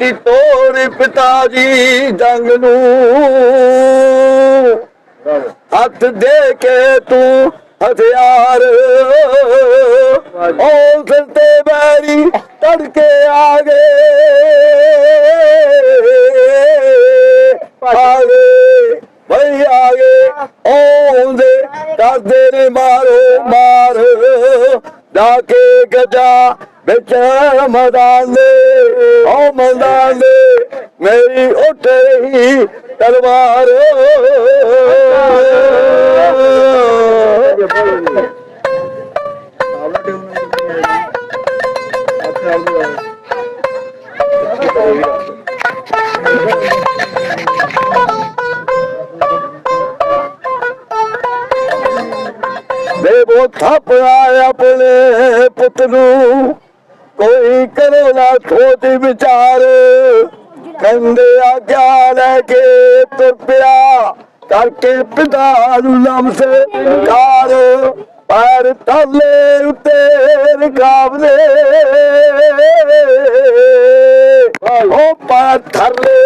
ਦਿੱਤੀ ਤੋੜ ਪਿਤਾ ਜੀ ਜੰਗ ਨੂੰ। ਹੱਥ ਦੇ ਕੇ ਤੂੰ ਹਥਿਆਰ। ਉਹ ਸਿਰ ਤੇ ਬੈਰੀ ਤੜਕੇ ਆ ਗਏ। ਆ ਗਏ, ਬਈ ਆ ਗਏ। ਆਉਂਦੇ ਕਰਦੇ ਨੇ ਮਾਰੋ ਮਾਰ ਜਾ ਕੇ ਗਜਾ ਵਿੱਚ ਮੈਦਾਨ ਦੇ ਉਹ ਮੈਦਾਨ ਦੇ ਮੇਰੀ ਉੱਠ ਰਹੀ ਤਲਵਾਰ। ਦੇਵੋ ਥਾਪ ਆਪਣੇ ਪੁੱਤ ਨੂੰ। ਕੋਈ ਕਰੋ ਨਾ ਸੋਚ ਵਿਚਾਰ। ਕਹਿੰਦੇ ਆਗਿਆ ਲੈ ਕੇ ਤੁਰ ਪਿਆ। ਕਰਕੇ ਪਿਤਾ ਨੂੰ ਨਮਸ ਕਾਰ। ਤਲੇ ਉੱਤੇ ਰਕਾਬਲੇ ਉਹ ਪੈਰ ਥਰਲੇ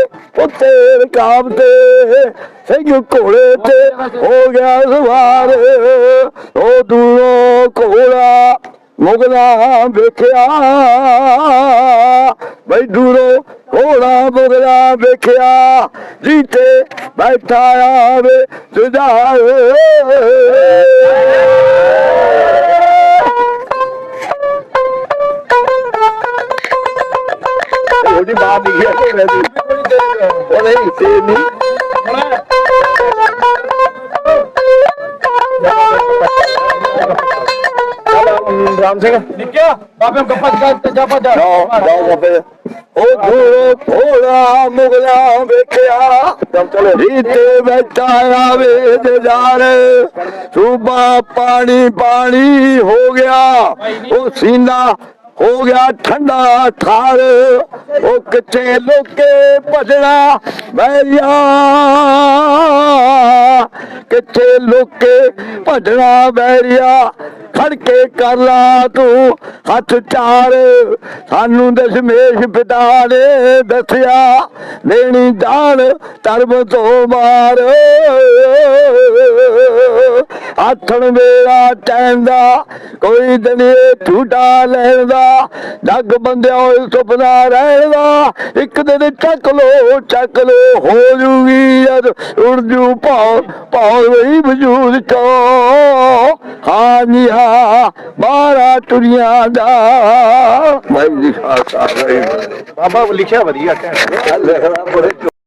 ਉੱਤੇ ਰਕਾਬਦੇ ਸਿੰਘ ਘੋੜੇ ਤੇ ਹੋ ਗਿਆ ਸਵਾਰ। ਉਹ ਦੂਰੋਂ ਮੁਗਲਾ ਵੇਖਿਆ ਬਈ ਦੂਰੋਂ ਘੋੜਾ ਮੁਗਲਾ ਵੇਖਿਆ ਜੀਤੇ ਬੈਠਾ ਆਵੇ ਸੁਝਾਰ ਉਹਦੀ ਬਾਤ ਨਹੀਂ ਹੈ ਘੋੜੇ ਦੀ ਉਹ ਨਹੀਂ ਤੇ ਨਹੀਂ ਰਾਮ ਸਿੰਘ। ਨਿੱਕਿਆ ਬਾਬੇ ਨੂੰ ਗੱਪਾ ਸਿਖਾ ਤੇ ਜਾ ਭੱਜ ਜਾਓ ਜਾਓ ਬਾਬੇ। ਉਹ ਦੂਰੋਂ ਭੋਲਾ ਮੁਗਲਾ ਵੇਖਿਆ। ਰੀਤੇ ਬੈਠਾ ਆਵੇ ਜਜਾਰ ਸੂਬਾ ਪਾਣੀ ਪਾਣੀ ਹੋ ਗਿਆ। ਉਹ ਸੀਨਾ ਹੋ ਗਿਆ ਠੰਡਾ ਠਾਰ ਉਹ ਕਿੱਥੇ ਲੋਕੇ ਭਜਣਾ ਬੈਰੀਆ ਕਿੱਥੇ ਲੋਕੇ ਭਜਣਾ ਬੈਰੀਆ ਖੜ ਕੇ ਕਰ ਲਾ ਤੂੰ, ਹੱਥ ਚਾਰ ਸਾਨੂੰ ਦਸ਼ਮੇਸ਼ ਪਿਤਾ ਨੇ ਦੱਸਿਆ ਦੇਣੀ ਜਾਨ ਧਰਮ ਤੋਂ ਮਾਰ ਆਥਣ ਵੇਲਾ ਟੈਂਦਾ ਕੋਈ ਦਨੀਏ ਝੂਟਾ ਲੈਂਦਾ ਜੱਗ ਬੰਦਿਆ ਹੋਏ ਸੁਪਨਾ ਰਹਿਦਾ ਇੱਕ ਦਿਨ ਚੱਕ ਲੋ ਚੱਕ ਲੋ ਹੋ ਜੂਗੀ ਜਦ ਉੜ ਜੂ ਭਾਉ ਭਾਉ ਵਈ ਵਜੂਦ ਚੋ। ਹਾਂ ਨੀ ਹਾਂ ਮਾਰਾ ਟੁਰੀਆਂ ਦਾ। ਮੈਂ ਜੀ ਖਾਸਾ ਬਾਬਾ ਲਿਖਿਆ ਵਧੀਆ ਕਹਿ ਲਿਖਣਾ ਬੜੇ